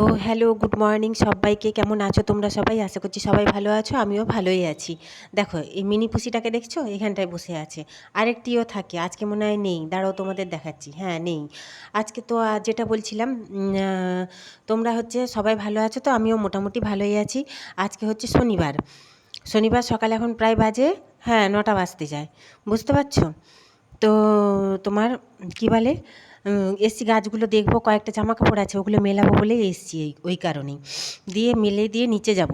তো hello good morning সবাইকে। কেমন আছো তোমরা সবাই? আশা করছি সবাই ভালো আছো, আমিও ভালোই আছি। দেখো, এই মিনি পুষিটাকে দেখছ? এখানটায় বসে আছে। আরেকটিও থাকে, আজকে মনে হয় নেই। দাঁড়াও, তোমাদের দেখাচ্ছি। হ্যাঁ নেই। আজকে তো যেটা বলছিলাম তোমরা হচ্ছে সবাই ভালো আছো তো? আমিও মোটামুটি ভালোই আছি। আজকে হচ্ছে শনিবার। শনিবার সকাল এখন প্রায় বাজে হ্যাঁ নটা বাজতে যায়। বুঝতে পারছ? তো তোমার, কি বলে? এসছি গাছগুলো দেখব, কয়েকটা জামা কাপড় আছে, ওগুলো মেলাবো বলেই এসছি এই ওই কারণেই। দিয়ে মেলে দিয়ে নিচে যাব।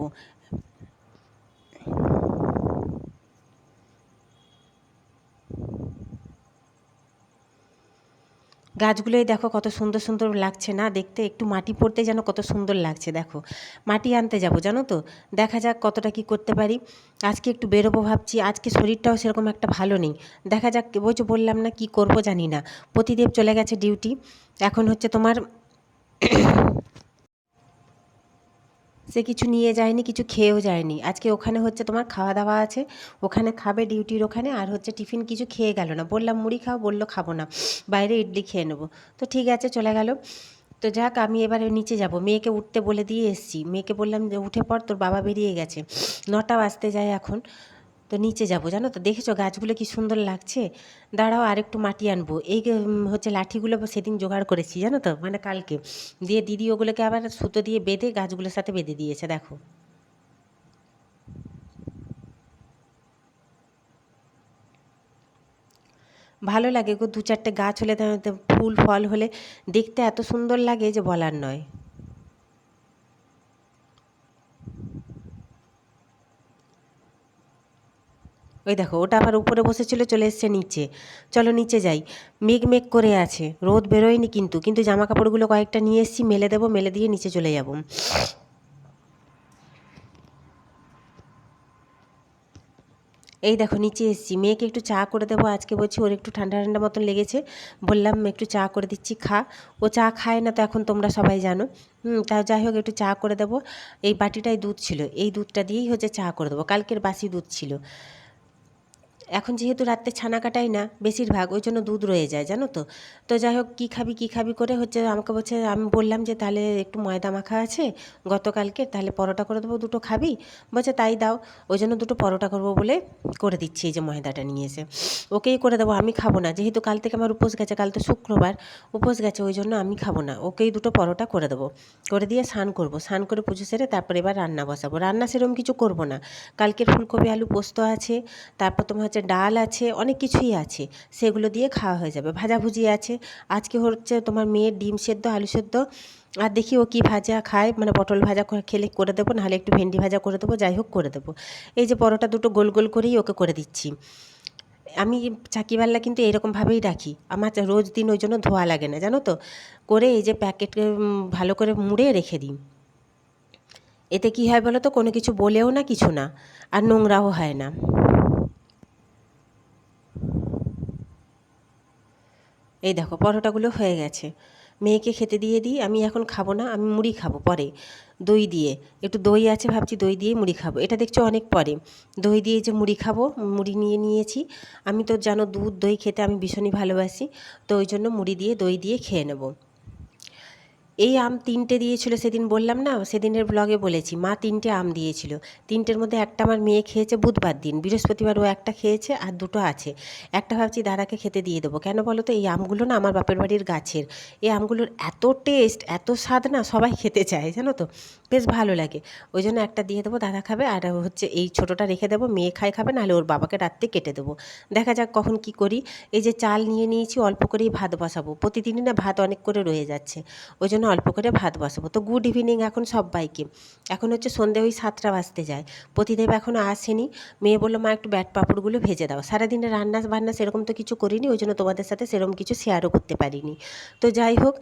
গাছগুলোই দেখো কত সুন্দর সুন্দর লাগছে না? দেখতে একটু মাটি পড়তে যেন কত সুন্দর লাগছে, দেখো। মাটি আনতে যাব, জানো তো? দেখা যাক কতটা কি করতে পারি। আজকে একটু বেরোবো ভাবছি। আজকে শরীরটাও সেরকম একটা ভালো নেই। দেখা যাক যে বললাম না কি করব জানি না। প্রতিদেব চলে গেছে ডিউটি এখন হচ্ছে তোমার সে কিছু নিয়ে যায়নি, কিছু খেয়েও যায়নি। আজকে ওখানে হচ্ছে তোমার খাওয়া দাওয়া আছে, ওখানে খাবে ডিউটির ওখানে, আর হচ্ছে টিফিন কিছু খেয়ে গেল না। বললাম, মুড়ি খাও? বলল, খাব না। বাইরে ইডলি খেয়ে নেব। তো ঠিক আছে, চলে গেল। তো যাক, আমি এবারে নিচে যাব। মেয়েকে উঠতে বলে দিয়ে এসেছি। মেয়েকে বললাম যে উঠে পর তোর বাবা বেরিয়ে গেছে। নটা বাজতে যায় এখন। তো নিচে যাব, জানো তো? দেখেছ গাছগুলো কি সুন্দর লাগছে? দাঁড়াও, আরেকটু মাটি আনব। এই হচ্ছে লাঠিগুলো সেদিন জোগাড় করেছি, জানো তো? মানে কালকে। দিয়ে দিদি ওগুলোকে আবার সুতো দিয়ে বেঁধে গাছগুলোর সাথে বেঁধে দিয়েছে, দেখো। ভালো লাগে গো দু চারটে গাছ হলে ফুল, ফল হলে। দেখতে এত সুন্দর লাগে যে বলার নয়। ওই দেখো, ওটা আবার উপরে বসেছিল, চলে এসছে নিচে। চলো নিচে যাই। মেঘ মেঘ করে আছে, রোদ বেরোয়নি কিন্তু কিন্তু জামা কাপড়গুলো কয়েকটা নিয়ে এসেছি, মেলে দেবো, মেলে দিয়ে নিচে চলে যাব। এই দেখো, নিচে এসেছি। মেয়েকে একটু চা করে দেবো, আজকে বলছি ওর একটু ঠান্ডা ঠান্ডা মতন লেগেছে। বললাম, একটু চা করে দিচ্ছি, খা। ও চা খায় না তো এখন তোমরা সবাই জানো। হুম তাও যাই হোক, একটু চা করে দেবো। এই বাটিটায় দুধ ছিল, এই দুধটা দিয়েই হচ্ছে চা করে দেবো। কালকের বাসি দুধ ছিল। এখন যেহেতু রাত্রে ছানা কাটাই না, বেশিরভাগ, ওই জন্য দুধ রয়ে যায়, জানো তো? তো যাই হোক, কী খাবি কী খাবি করে হচ্ছে আমাকে বলছে, আমি বললাম যে তাহলে একটু ময়দা মাখা আছে, গতকালকে তাহলে পরোটা করে দেবো, দুটো খাবি? বলছে, তাই দাও, ওই জন্য দুটো পরোটা করব বলে করে দিচ্ছি, এই যে ময়দাটা নিয়ে এসে। ওকেই করে দেবো, আমি খাব না, যেহেতু কাল থেকে আমার উপোস গেছে, কাল তো শুক্রবার, উপোস গেছে, ওই জন্য আমি খাব না, ওকেই দুটো পরোটা করে দেবো। করে দিয়ে স্নান করব, স্নান করে পুজো সেরে তারপরে এবার রান্না বসাবো। রান্না সেরকম কিছু করব না কালকের ফুলকপি, আলু পোস্ত আছে, তারপর তোমার হচ্ছে ডাল আছে, অনেক কিছুই আছে, সেগুলো দিয়ে খাওয়া হয়ে যাবে। ভাজাভুজি আছে। আজকে হচ্ছে তোমার মেয়ের ডিম সেদ্ধ, আলু সেদ্ধ। আর দেখি ও কী ভাজা খায়। মানে পটল ভাজা খেলে করে দেবো, নাহলে একটু ভেন্ডি ভাজা করে দেবো, যাই হোক করে দেবো। এই যে পরোটা দুটো গোল গোল করেই ওকে করে দিচ্ছি। আমি চাকিবাল্লা কিন্তু এরকমভাবেই রাখি। আমার রোজ দিন ওই জন্য ধোয়া লাগে না, জানো তো? করে এই যে প্যাকেট ভালো করে মুড়ে রেখে দিই। এতে কী হয় বলো তো? কোনো কিছু বলেও না, কিছু না। আর নোংরাও হয় না। এই দেখো, পরোটাগুলো হয়ে গেছে। মেয়েকে খেতে দিয়ে দিই, আমি এখন খাব না, আমি মুড়ি খাব পরে। দই দিয়ে, একটু দই আছে ভাবছি, দই দিয়ে মুড়ি খাব। এটা দেখছ অনেক পরে। দই দিয়ে যে মুড়ি খাব, মুড়ি নিয়ে নিয়েছি। আমি তো জানো দুধ দই খেতে আমি ভীষণই ভালোবাসি, তো ওই জন্য মুড়ি দিয়ে, দই দিয়ে খেয়ে নেব। এই আম তিনটে দিয়েছিল সেদিন বললাম না? সেদিনের ব্লগে বলেছি, মা তিনটে আম দিয়েছিল। তিনটের মধ্যে একটা আমার মেয়ে খেয়েছে বুধবার দিন, বৃহস্পতিবার ও একটা খেয়েছে আর দুটো আছে। একটা ভাবছি দাদাকে খেতে দিয়ে দেবো। কেন বলো তো, এই আমগুলো না আমার বাপের বাড়ির গাছের। এই আমগুলোর এত টেস্ট এত স্বাদ না সবাই খেতে চায়, জানো তো? বেশ ভালো লাগে। ওই জন্য একটা দিয়ে দেবো, দাদা খাবে আর হচ্ছে এই ছোটোটা রেখে দেবো, মেয়ে খায় খাবে, নাহলে ওর বাবাকে রাত্রে কেটে দেবো। দেখা যাক কখন কি করি। এই যে চাল নিয়ে নিয়েছি, অল্প করেই ভাত বসাবো। প্রতিদিনই না ভাত অনেক করে রয়ে যাচ্ছে। ওই জন্য অল্প করে ভাত বসাবো। তো গুড ইভিনিং এখন সবাইকে। এখন হচ্ছে সন্ধে ওই সাতটা বাজতে যায়। প্রতিদেব এখনও আসেনি। মেয়ে বলল, মা, একটু ব্যাট পাঁপড়গুলো ভেজে দাও। সারাদিনে রান্না বান্না সেরকম তো কিছু করিনি, ওই জন্য তোমাদের সাথে সেরকম কিছু শেয়ারও করতে পারিনি। তো যাই হোক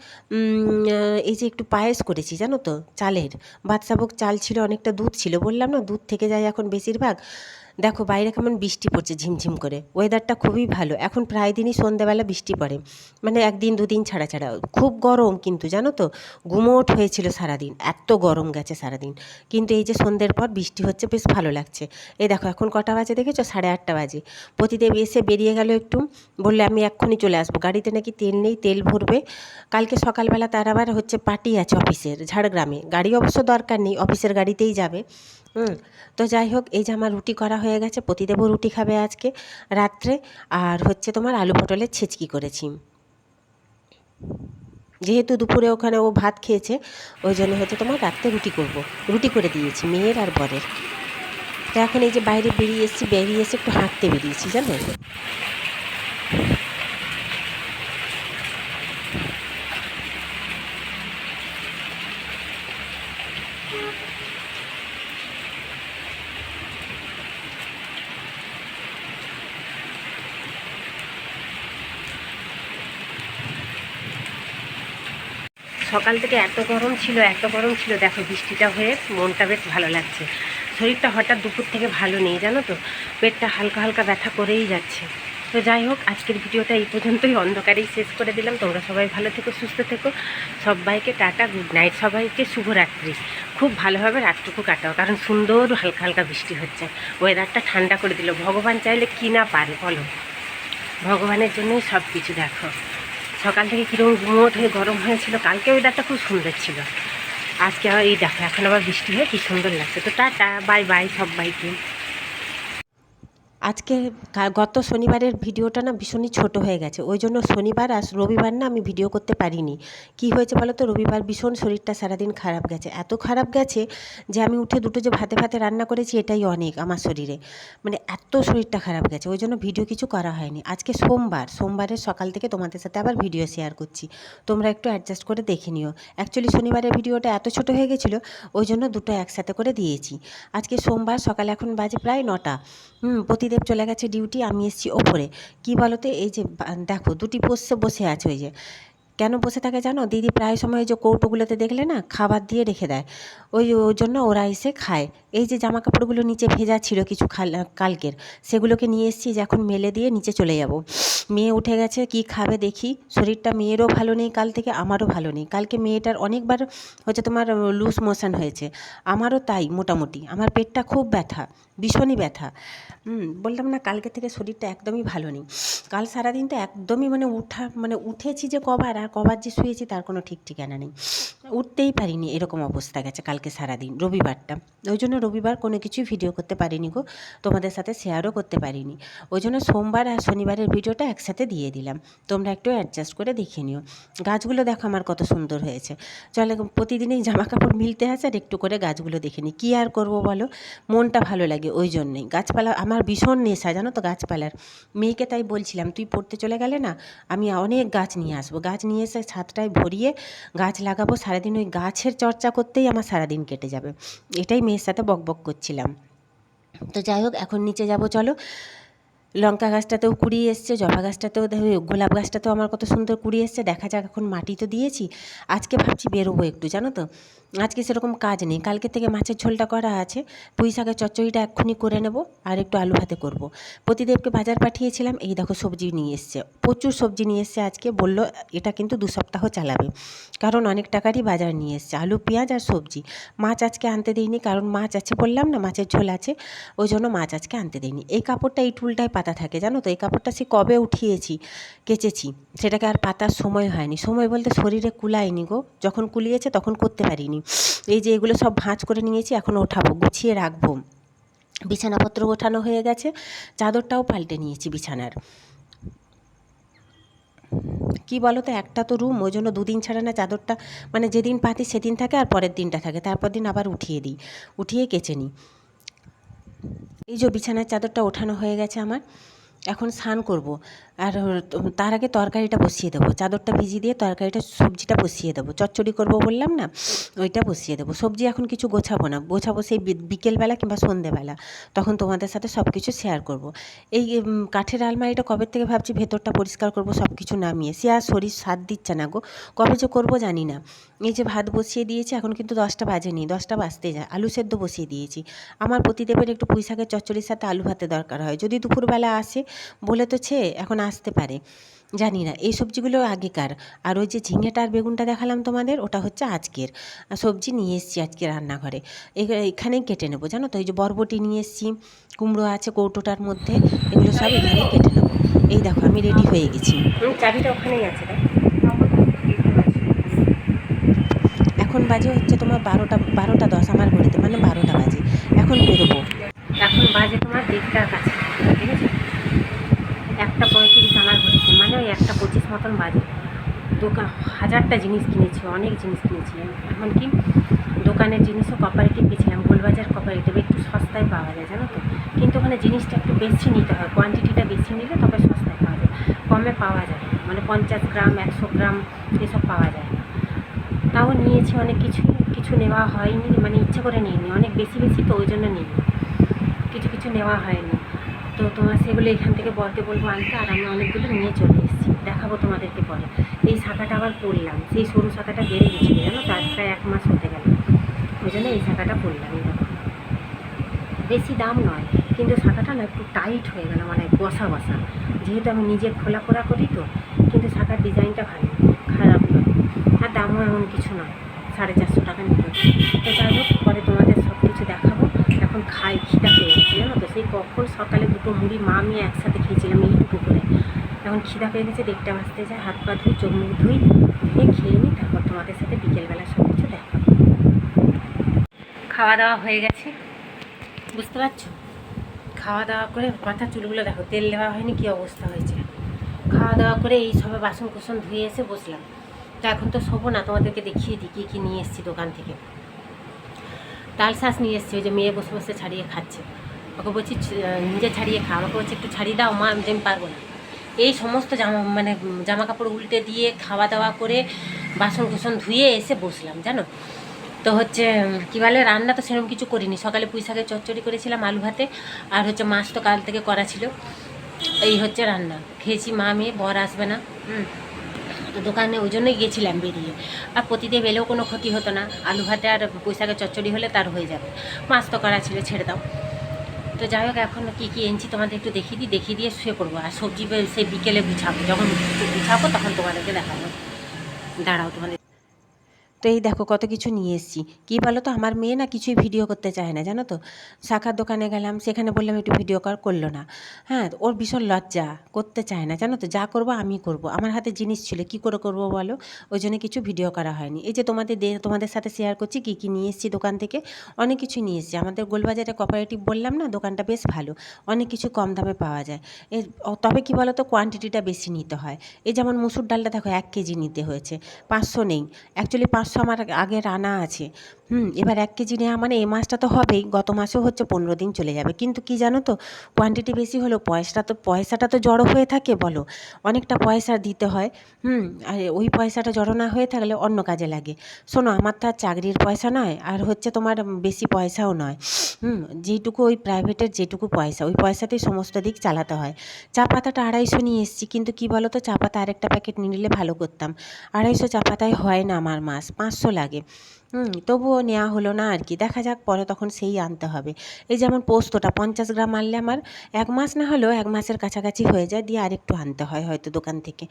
এই যে একটু পায়েস করেছি, জানো তো, চালের। বাদশাভোগ চাল ছিল, অনেকটা দুধ ছিল, বললাম না, দুধ থেকে যায় এখন বেশিরভাগ। দেখো বাইরে কেমন বৃষ্টি পড়ছে ঝিমঝিম করে। ওয়েদারটা খুবই ভালো। এখন প্রায় দিনই সন্ধ্যেবেলা বৃষ্টি পড়ে। মানে একদিন দুদিন ছাড়া ছাড়া। খুব গরম কিন্তু, জানো তো? গুমোট হয়েছিল সারাদিন। এত গরম গেছে সারাদিন। কিন্তু এই যে সন্ধ্যের পর বৃষ্টি হচ্ছে, বেশ ভালো লাগছে। এই দেখো, এখন কটা বাজে দেখেছ? সাড়ে আটটা বাজে। প্রতিদেব এসে বেরিয়ে গেল একটু। বললে, আমি এক্ষুনি চলে আসব। গাড়িতে নাকি তেল নেই, তেল ভরবে। কালকে সকালবেলা তার আবার হচ্ছে পার্টি আছে অফিসের, ঝাড়গ্রামে। গাড়ি অবশ্য দরকার নেই, অফিসের গাড়িতেই যাবে। হুম। তো যাই হোক, এই যে আমার রুটি করা হয়ে গেছে প্রতিদেবও রুটি খাবে আজকে, রাত্রে। আর হচ্ছে তোমার আলু পটলের ছেচকি করেছি। যেহেতু দুপুরে ওখানে ও ভাত খেয়েছে, ওই জন্য হচ্ছে তোমার রাত্রে রুটি করব। রুটি করে দিয়েছি, মেয়ের আর বরের। তো এখন এই যে বাইরে বেরিয়ে এসেছি, বেরিয়ে এসে একটু হাঁটতে বেরিয়েছি, জানো? সকাল থেকে এত গরম ছিল, এত গরম ছিল। দেখো, বৃষ্টিটা হয়ে মনটা বেশ ভালো লাগছে। শরীরটা হঠাৎ দুপুর থেকে ভালো নেই, জানো তো? পেটটা হালকা হালকা ব্যথা করেই যাচ্ছে। তো যাই হোক, আজকের ভিডিওটা এই পর্যন্তই। অন্ধকারেই শেষ করে দিলাম। তোমরা সবাই ভালো থেকো, সুস্থ থেকো। সবাইকে টাটা, গুড নাইট। সবাইকে শুভরাত্রি। খুব ভালোভাবে রাতটুকু কাটাও, কারণ সুন্দর হালকা হালকা বৃষ্টি হচ্ছে। ওয়েদারটা ঠান্ডা করে দিল। ভগবান চাইলে কি না পারে, বলো? ভগবানের জন্যই সব কিছু দেখো। সকাল থেকে কীরকম গুমোট হয়ে গরম হয়েছিল, কালকে ওয়েদারটা খুব সুন্দর ছিল। আজকে আবার এই দেখো, এখন আবার বৃষ্টি হয়ে কী সুন্দর লাগছে। তো টাটা বাই বাই সবাইকে। আজকে গত শনিবারের ভিডিওটা না ভীষণই ছোট হয়ে গেছে। ওই জন্য শনিবার আর রবিবার না আমি ভিডিও করতে পারিনি। কি হয়েছে বলো তো রবিবার ভীষণ শরীরটা সারাদিন খারাপ গেছে। এত খারাপ গেছে যে আমি উঠে দুটো যে ভাতে ভাতে রান্না করেছি এটাই অনেক আমার শরীরে। মানে এত শরীরটা খারাপ গেছে। ওই জন্য ভিডিও কিছু করা হয়নি। আজকে সোমবার, সোমবারের সকাল থেকে তোমাদের সাথে আবার ভিডিও শেয়ার করছি। তোমরা একটু অ্যাডজাস্ট করে দেখে নিও। অ্যাকচুয়ালি শনিবারের ভিডিওটা এত ছোট হয়ে গেছিল, ওই জন্য দুটো একসাথে করে দিয়েছি। আজকে সোমবার, সকালে এখন বাজে প্রায় নটা। হুম প্রতিদেব চলে গেছে ডিউটি আমি এসেছি ওপরে। কি বলো তো এই যে দেখো, দুটি পোষ্যে বসে আছে ওই যে। কেন বসে থাকে জানো? দিদি প্রায় সময় যে কৌটোগুলোতে দেখলে না, খাবার দিয়ে রেখে দেয়। ওই ওই জন্য ওরা এসে খায়। এই যে জামা কাপড়গুলো নিচে ভেজা ছিল কিছু কালকের, সেগুলোকে নিয়ে এসেছি যে এখন মেলে দিয়ে নিচে চলে যাব। মেয়ে উঠে গেছে, কি খাবে দেখি। শরীরটা মেয়েরও ভালো নেই কাল থেকে, আমারও ভালো নেই। কালকে মেয়েটার অনেকবার হচ্ছে তোমার লুজ মোশন হয়েছে। আমারও তাই মোটামুটি। আমার পেটটা খুব ব্যথা, ভীষণই ব্যথা। বললাম না কালকে থেকে শরীরটা একদমই ভালো নেই। কাল সারাদিন তো একদমই মানে উঠা মানে উঠেছি যে কবার আর কবার যে শুয়েছি তার কোনো ঠিক ঠিকানা নেই। উঠতেই পারিনি, এরকম অবস্থা গেছে কালকে সারাদিন, রবিবারটা। ওই জন্য রবিবার কোনো কিছুই ভিডিও করতে পারিনি গো, তোমাদের সাথে শেয়ারও করতে পারিনি। ওই জন্য সোমবার আর শনিবারের ভিডিওটা একসাথে দিয়ে দিলাম। তোমরা একটু অ্যাডজাস্ট করে দেখে নিও। গাছগুলো দেখো আমার কত সুন্দর হয়েছে। চলে প্রতিদিনই জামা কাপড় মিলতে আছে আর একটু করে গাছগুলো দেখে নিই। কী আর করব বলো? মনটা ভালো লাগে ওই জন্যেই। গাছপালা আমার ভীষণ নেশা, জানো তো গাছপালার। মেয়েকে তাই বলছিলাম, তুই পড়তে চলে গেলে না, আমি অনেক গাছ নিয়ে আসব। গাছ নিয়ে এসে ছাদটায় ভরিয়ে গাছ লাগাবো, সারাদিন ওই গাছের চর্চা করতেই আমার সারাদিন কেটে যাবে। এটাই মেয়ের সাথে বকবক করছিলাম। তো যাই হোক, এখন নিচে যাব, চলো। লঙ্কা গাছটাতেও কুড়ি এসছে, জবা গাছটাতেও গোলাপ গাছটাতেও আমার কত সুন্দর কুড়ি এসছে। দেখা যাক, এখন মাটি তো দিয়েছি। আজকে ভাবছি বেরোবো একটু, জানো তো? আজকে সেরকম কাজ নেই। কালকে থেকে মাছের ঝোলটা করা আছে। পুঁই শাকের চচ্চড়িটা এক্ষুনি করে নেব আর একটু আলু ভাতে করব। প্রতিদেবকে বাজার পাঠিয়েছিলাম, এই দেখো সবজি নিয়ে এসছে। প্রচুর সবজি নিয়ে এসছে আজকে, বলল এটা কিন্তু দু সপ্তাহ চালাবে। কারণ অনেক টাকারই বাজার নিয়ে এসছে, আলু, পেঁয়াজ আর সবজি। মাছ আজকে আনতে দিইনি, কারণ মাছ আছে বললাম না, মাছের ঝোল আছে, ওই জন্য মাছ আজকে আনতে দিইনি। এই কাপড়টা এই টুলটায় পাতা থাকে, জানো তো? এই কাপড়টা সে কবে উঠিয়েছি, কেচেছি, সেটাকে আর পাতার সময় হয়নি। সময় বলতে শরীরে কুলায়নি গো। যখন কুলিয়েছে তখন করতে পারিনি। এই যে এগুলো সব ভাঁজ করে নিয়েছি, এখন ওঠাবো, গুছিয়ে রাখব। বিছানাপত্র ওঠানো হয়ে গেছে, চাদরটাও পাল্টে নিয়েছি বিছানার। কি বলো তো একটা তো রুম, ওই জন্য দুদিন ছাড়া না চাদরটা মানে যেদিন পাতি সেদিন থাকে আর পরের দিনটা থাকে। তারপর দিন আবার উঠিয়ে দিই, উঠিয়ে কেচে নিই। এই যে বিছানার চাদরটা ওঠানো হয়ে গেছে আমার এখন স্নান করব। আর তার আগে তরকারিটা বসিয়ে দেবো। চাদরটা ভিজিয়ে দিয়ে তরকারিটা, সবজিটা বসিয়ে দেবো। চচ্চড়ি করব বললাম না, ওইটা বসিয়ে দেবো। সবজি এখন কিছু গোছাবো না। গোছাবো সেই বিকেলবেলা কিংবা সন্ধেবেলা। তখন তোমাদের সাথে সব কিছু শেয়ার করব। এই কাঠের আলমারিটা কবে থেকে ভাবছি ভেতরটা পরিষ্কার করব সব কিছু নামিয়ে। সে আর শরীর সাথ দিচ্ছে না গো। কবে যে করব জানি না। এই যে ভাত বসিয়ে দিয়েছি, এখন কিন্তু দশটা বাজেনি। দশটা বাজতে যায়। আলু সেদ্ধ বসিয়ে দিয়েছি। আমার প্রতিদেবের একটু পুঁই শাকের চচ্চড়ির সাথে আলু ভাতে দরকার হয়। যদি দুপুরবেলা আসে বলে তো ছে, এখন আসতে পারে। জানি না এই সবজিগুলো আগেকার। আর ওই যে ঝিঙেটা আর বেগুনটা দেখালাম তোমাদের ওটা হচ্ছে আজকের। আর সবজি নিয়ে এসেছি আজকে রান্নাঘরে। এখানেই কেটে নেব জানো তো? এই যে বরবটি নিয়ে এসেছি কুমড়ো আছে কৌটোটার মধ্যে এগুলো সব এখানেই কেটে নেব। এই দেখো আমি রেডি হয়ে গেছি। চাবিটা ওখানেই আছে এখন বাজে হচ্ছে তোমার বারোটা বারোটা দশ আমার ঘড়িতে মানে বারোটা বাজে এখন বেরোবো এখন বাজে তোমার দেড়টার কাছে ঠিক আছে একটা পঁয়ত্রিশ আমার ঘড়িতে মানে ওই একটা পঁচিশ মতন বাজে দোকান হাজারটা জিনিস কিনেছি, অনেক জিনিস কিনেছি। এখন কি দোকানের জিনিসও কপারেটিভ গেছিলাম গোলবাজার কপারেটিভ একটু সস্তায় পাওয়া যায়, জানো তো? কিন্তু ওখানে জিনিসটা একটু বেশি নিতে হয় কোয়ান্টিটিটা বেশি নিলে তবে সস্তায় পাওয়া যায়, কমে পাওয়া যায়। মানে পঞ্চাশ গ্রাম, একশো গ্রাম এসব পাওয়া যায় তাও নিয়েছি অনেক কিছু কিছু নেওয়া হয়নি মানে ইচ্ছে করে নিইনি, অনেক বেশি বেশি তো ওই জন্য নিইনি। কিছু কিছু নেওয়া হয়নি। তো তোমার সেগুলো এখান থেকে বলতে বলব আনতে, আর আমি অনেকগুলো নিয়ে চলে দেখাবো তোমাদেরকে পরে। এই শাখাটা আবার পরলাম সেই সরু শাখাটা বেড়ে গেছিল, জানো? তার প্রায় এক মাস হতে গেল। ওই জন্য এই শাখাটা পরলাম দেখো। বেশি দাম নয়, কিন্তু শাখাটা না একটু টাইট হয়ে গেল মানে বসা বসা। যেহেতু আমি নিজে খোলা খোলা করি তো, কিন্তু শাখার ডিজাইনটা ভালো, খারাপ নয়। আর দামও এমন কিছু নয়, সাড়ে চারশো টাকা নিল। তো যাই হোক, পরে তোমাদের সব কিছু দেখাবো। এখন খাই, খিদা পেয়ে গেছে, জানো তো? সেই কখন সকালে দুটো মুড়ি মা আমি একসাথে খেয়েছিলাম এইটুকু এখন খিদা পেয়ে গেছে দেখটা বাজতে যায়, হাত পা ধুই, চোখ মুখ ধুই ধুয়ে খেয়ে নিই, তারপর তোমাদের সাথে বিকেলবেলা সব কিছু দেখাবো। খাওয়া দাওয়া হয়ে গেছে। বুঝতে পারছ? খাওয়া দাওয়া করে মাথার চুলগুলো দেখো, তেল দেওয়া হয়নি, কী অবস্থা হয়েছে। খাওয়া দাওয়া করে এই সবে বাসন কুসন ধুয়ে এসে বসলাম। তো এখন তো শোবো না, তোমাদেরকে দেখিয়ে দিই, কী কী নিয়ে এসেছি দোকান থেকে। তাল শাঁস নিয়ে এসেছি, ওই যে মেয়ে বসে বসে ছাড়িয়ে খাচ্ছে। ওকে বলছি নিজে ছাড়িয়ে খা, আমাকে বলছে, একটু ছাড়িয়ে দাও, মা আমি পারব না। এই সমস্ত জামা মানে জামা কাপড় উল্টে দিয়ে খাওয়া দাওয়া করে বাসন কুসন ধুয়ে এসে বসলাম, জানো? তো হচ্ছে কী বলে, রান্না তো সেরকম কিছু করিনি। সকালে পুঁই শাকের চচ্চড়ি করেছিলাম আলু ভাতে, আর হচ্ছে মাছ তো কাল থেকে করা ছিল। এই হচ্ছে রান্না। খেয়েছি মা, মেয়ে, বর আসবে না তো দোকানে ওই জন্যই গেছিলাম বেরিয়ে। আর প্রতিদিন এলেও কোনো ক্ষতি হতো না। আলু ভাতে আর পুঁই শাকের চচ্চড়ি হলে তার হয়ে যাবে। মাছ তো করা ছিল, ছেড়ে দাও। তো যাই হোক, এখন কী কী এনেছি তোমাদের একটু দেখিয়ে দিই, দেখিয়ে দিয়ে শুয়ে পড়ব। আর সবজি সেই বিকেলে গুছাবো, যখন গুছাবো তখন তোমাদেরকে দেখাবো। দাঁড়াও তোমাদের। তো এই দেখো কত কিছু নিয়ে এসেছি। কী বলো তো আমার মেয়ে না কিছুই ভিডিও করতে চায় না, জানো তো? শাখার দোকানে গেলাম, সেখানে বললাম একটু ভিডিও কর করল না। হ্যাঁ ওর ভীষণ লজ্জা, করতে চায় না, জানো তো? যা করব আমি করব। আমার হাতে জিনিস ছিল, কী করে করব বলো? ওই জন্য কিছু ভিডিও করা হয়নি। এই যে তোমাদের দে তোমাদের সাথে শেয়ার করছি, কী কী নিয়ে এসেছি দোকান থেকে? অনেক কিছু নিয়ে এসেছি। আমাদের গোলবাজারে কোঅপারেটিভ বললাম না, দোকানটা বেশ ভালো। অনেক কিছু কম দামে পাওয়া যায়। এর তবে কী বলো তো কোয়ান্টিটিটা বেশি নিতে হয়। এই যেমন মুসুর ডালটা দেখো, এক কেজি নিতে হয়েছে। পাঁচশো নেই। অ্যাকচুয়ালি পাঁচশো আমার আগে রানা আছে। হুম, এবার এক কেজি নেওয়া মানে এই মাসটা তো হবেই, গত মাসেও হচ্ছে পনেরো দিন চলে যাবে। কিন্তু কি জানো তো কোয়ান্টিটি বেশি হলেও পয়সাটা তো পয়সাটা তো জড়ো হয়ে থাকে বলো, অনেকটা পয়সা দিতে হয়। হুম, আর ওই পয়সাটা জড়ো না হয়ে থাকলে অন্য কাজে লাগে। শোনো, আমার তো আর চাকরির পয়সা নয়, আর হচ্ছে তোমার বেশি পয়সাও নয়। হুম যেটুকু ওই প্রাইভেটের যেটুকু পয়সা, ওই পয়সাতেই সমস্ত দিক চালাতে হয়। চা পাতাটা আড়াইশো নিয়ে এসেছি, কিন্তু কি বলো তো, চা পাতা আরেকটা প্যাকেট নিয়ে নিলে ভালো করতাম। আড়াইশো চা পাতায় হয় না আমার মাস, পাঁচশো লাগে। হুম, তবুও নেওয়া হলো না আর কি। দেখা যাক পরে তখন সেই আনতে হবে। এই যেমন পোস্তটা, পঞ্চাশ গ্রাম আনলে আমার এক মাস না হলেও এক মাসের কাছাকাছি হয়ে যায়, দিয়ে আরেকটু আনতে হয় হয়তো দোকান থেকে।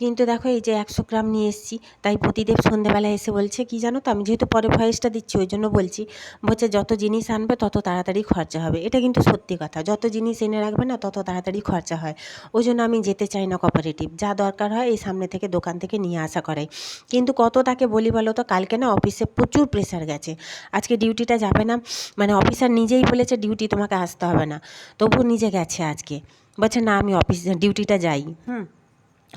কিন্তু দেখো এই যে একশো গ্রাম নিয়ে এসেছি, তাই প্রতিদেব সন্ধেবেলা এসে বলছে, কি জানো তো, আমি যেহেতু পরে ভয়েসটা দিচ্ছি, ওই জন্য বলছি। বলছে, যত জিনিস আনবে, তত তাড়াতাড়ি খরচা হবে। এটা কিন্তু সত্যি কথা, যত জিনিস এনে রাখবে না, তত তাড়াতাড়ি খরচা হয়। ওই জন্য আমি যেতে চাই না কোঅপারেটিভ যা দরকার হয় এই সামনে থেকে দোকান থেকে নিয়ে আসা করাই। কিন্তু কত তাকে বলি বলো তো, কালকে না অফিসে প্রচুর প্রেশার গেছে। আজকে ডিউটিটা যাবে না মানে অফিসার নিজেই বলেছে, ডিউটি তোমাকে আসতে হবে না। তবু নিজে গেছে আজকে। বলছে, না, আমি অফিস ডিউটিটা যাই। হুম।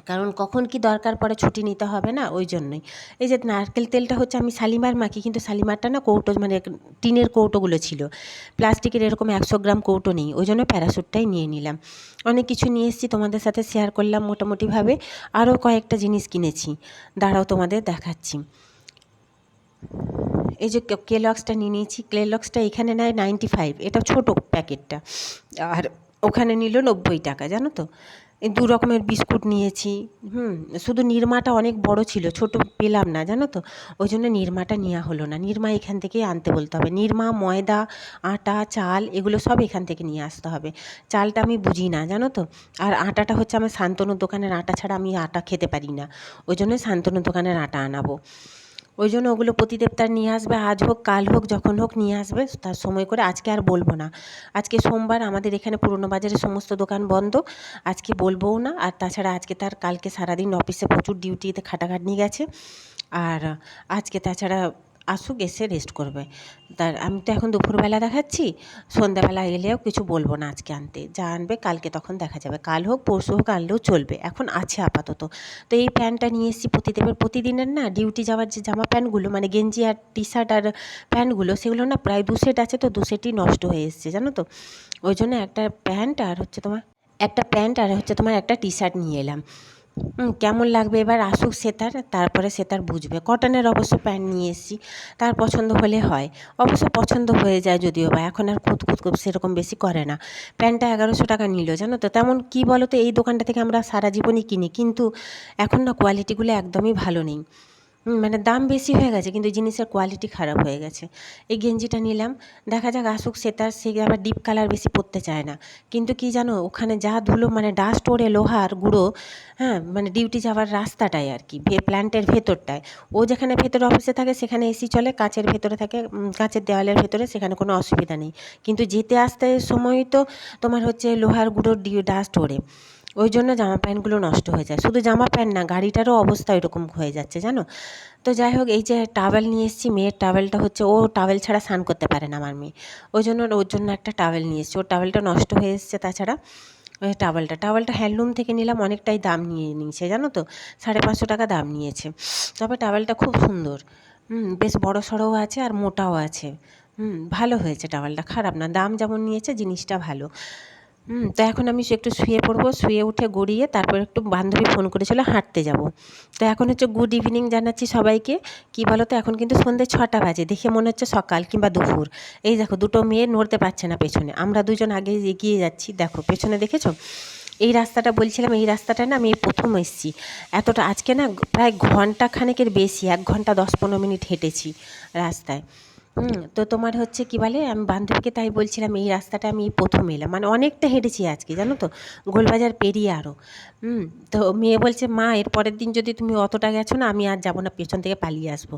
কারণ কখন কি দরকার পড়ে ছুটি নিতে হবে না, ওই জন্যই। এই যে নারকেল তেলটা হচ্ছে আমি শালিমার মাখি, কিন্তু শালিমারটা না কৌটো মানে টিনের কৌটোগুলো ছিল। প্লাস্টিকের এরকম একশো গ্রাম কৌটো নেই, ওই জন্য প্যারাশুটটাই নিয়ে নিলাম। অনেক কিছু নিয়ে এসেছি তোমাদের সাথে শেয়ার করলাম মোটামুটিভাবে। আরও কয়েকটা জিনিস কিনেছি, দাঁড়াও তোমাদের দেখাচ্ছি। এই যে কেলক্সটা নিয়ে নিয়েছি, কেলক্সটা এখানে নেয় নাইনটি ফাইভ, এটা ছোটো প্যাকেটটা। আর ওখানে নিল নব্বই টাকা, জানো তো? দু রকমের বিস্কুট নিয়েছি, হুম, শুধু নিরমাটা অনেক বড় ছিল, ছোট পেলাম না, জানো তো? ওই জন্য নিরমাটা নেওয়া হলো না। নিরমা এখান থেকেই আনতে বলতে হবে। নিরমা, ময়দা, আটা, চাল, এগুলো সব এখান থেকে নিয়ে আসতে হবে। চালটা আমি বুঝি না, জানো তো? আর আটাটা হচ্ছে আমার শান্তনুর দোকানের আটা ছাড়া আমি আটা খেতে পারি না। ওই জন্য শান্তনুর দোকানের আটা আনাবো। ওই জন্য ওগুলো প্রতিদেবতার নিয়ে আসবে, আজ হোক, কাল হোক, যখন হোক নিয়ে আসবে, তার সময় করে আজকে আর বলব না। আজকে সোমবার আমাদের এখানে পুরনো বাজারে সমস্ত দোকান বন্ধ, আজকে বলবোও না, আর তাছাড়া আজকে তার কালকে সারাদিন অফিসে প্রচুর ডিউটিতে খাটাখাটনি গেছে। আর আজকে তাছাড়া আসুক, এসে রেস্ট করবে। তার আমি তো এখন দুপুরবেলা দেখাচ্ছি, সন্ধ্যাবেলা এলেও কিছু বলব না আজকে আনতে। যা আনবে কালকে তখন দেখা যাবে। কাল হোক, পরশু হোক আনলেও চলবে। এখন আছে আপাতত। তো এই প্যান্টটা নিয়ে এসেছি প্রতিদেবের প্রতিদিনের না ডিউটি যাওয়ার যে জামা প্যান্টগুলো মানে গেঞ্জি আর টি শার্ট আর প্যান্টগুলো, সেগুলো না প্রায় দু সেট আছে তো, দু সেটই নষ্ট হয়ে এসছে, জানো তো? ওই জন্য একটা প্যান্ট আর হচ্ছে তোমার, একটা প্যান্ট আর হচ্ছে তোমার একটা টি শার্ট নিয়ে এলাম। কেমন লাগবে? এবার আসুক সেতার, তারপরে সেতার বুঝবে। কটনের অবশ্য প্যান্ট নিয়ে এসেছি, তার পছন্দ হলে হয়। অবশ্য পছন্দ হয়ে যায় যদিও বা, এখন আর খুঁত খুঁত সেরকম বেশি করে না। প্যান্টটা এগারোশো টাকা নিল, জানো তো? তেমন কি বলো তো, এই দোকানটা থেকে আমরা সারা জীবনই কিনি, কিন্তু এখন না কোয়ালিটিগুলো একদমই ভালো নেই। মানে দাম বেশি হয়ে গেছে, কিন্তু জিনিসের কোয়ালিটি খারাপ হয়ে গেছে। এই গেঞ্জিটা নিলাম, দেখা যাক আসুক, সে তার, সে আবার ডিপ কালার বেশি পরতে চায় না। কিন্তু কি জানো, ওখানে যা ধুলো মানে ডাস্ট ওড়ে লোহার গুঁড়ো হ্যাঁ মানে ডিউটি যাওয়ার রাস্তাটায় আর কি প্ল্যান্টের ভেতরটায়। ও যেখানে ভেতরে অফিসে থাকে, সেখানে এসি চলে, কাঁচের ভেতরে থাকে কাঁচের দেওয়ালের ভেতরে, সেখানে কোনো অসুবিধা নেই। কিন্তু যেতে আসতে সময় তো তোমার হচ্ছে লোহার গুঁড়োর ডি ডাস্ট ওড়ে। ওই জন্য জামা প্যান্টগুলো নষ্ট হয়ে যায়। শুধু জামা প্যান্ট না, গাড়িটারও অবস্থা এরকম হয়ে যাচ্ছে, জানো? তো যাই হোক, এই যে টাওয়েল নিয়ে এসেছি, মেয়ের টাওয়েলটা হচ্ছে, ও টাওয়েল ছাড়া স্নান করতে পারে না আমার মেয়ে। ওই জন্য ওর জন্য একটা টাওয়েল নিয়ে এসেছি। ওর টাওয়েলটা নষ্ট হয়ে এসেছে তাছাড়া, ওই টাওয়েলটা। টাওয়েলটা হ্যান্ডলুম থেকে নিলাম, অনেকটাই দাম নিয়ে নিয়েছে, জানো তো? সাড়ে পাঁচশো টাকা দাম নিয়েছে। তবে টাওয়েলটা খুব সুন্দর। হুম, বেশ বড় সড়ও আছে আর মোটাও আছে। হুম, ভালো হয়েছে টাওয়েলটা, খারাপ না। দাম যেমন নিয়েছে, জিনিসটা ভালো। হুম, তো এখন আমি একটু শুয়ে পড়ব, শুয়ে উঠে গড়িয়ে তারপর একটু বান্ধবী ফোন করেছিল হাঁটতে যাব। তো এখন হচ্ছে গুড ইভিনিং জানাচ্ছি সবাইকে। কি বলো তো এখন কিন্তু সন্ধ্যে ছটা বাজে, দেখে মনে হচ্ছে সকাল কিংবা দুপুর। এই দেখো, দুটো মেয়ে নড়তে পারছে না পেছনে। আমরা দুজন আগে এগিয়ে যাচ্ছি, দেখো, পেছনে দেখেছ? এই রাস্তাটা বলছিলাম, এই রাস্তাটা না আমি প্রথম এসেছি। এতটা, আজকে না প্রায় ঘণ্টা খানেকের বেশি, এক ঘণ্টা দশ পনেরো মিনিট হেঁটেছি রাস্তায়। তো তোমার হচ্ছে কি বলে আমি বান্ধবীকে তাই বলছিলাম এই রাস্তাটা আমি প্রথম এলাম। মানে অনেকটা হেঁটেছি আজকে জানো তো? গোলবাজার পেরিয়ে আরও হুম তো মেয়ে বলছে মা এর পরের দিন যদি তুমি অতটা গেছো না আমি আর যাব না পেছন থেকে পালিয়ে আসব।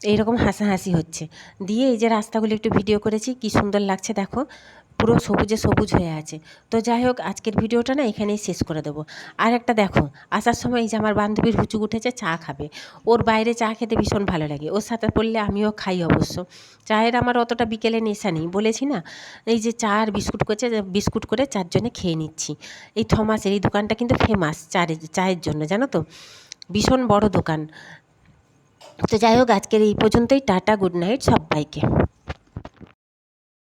এইরকম হাসাহাসি হচ্ছে। দিয়ে এই যে রাস্তাগুলো একটু ভিডিও করেছি কি সুন্দর লাগছে দেখো। পুরো সবুজে সবুজ হয়ে আছে। তো যাই হোক, আজকের ভিডিওটা না এখানেই শেষ করে দেবো। আর একটা দেখো, আসার সময় এই যে আমার বান্ধবীর হুচুক উঠেছে, চা খাবে। ওর বাইরে চা খেতে ভীষণ ভালো লাগে। ওর সাথে পড়লে আমিও খাই অবশ্য। চায়ের আমার অতটা বিকেলে নেশা নেই। বলেছি না, এই যে চা আর বিস্কুট করছে বিস্কুট করে চারজনে খেয়ে নিচ্ছি। এই থমাসের এই দোকানটা কিন্তু ফেমাস চায়ের চায়ের জন্য, জানো তো? ভীষণ বড় দোকান। তো যাই হোক, আজকের এই পর্যন্তই। টাটা গুড নাইট সবাইকে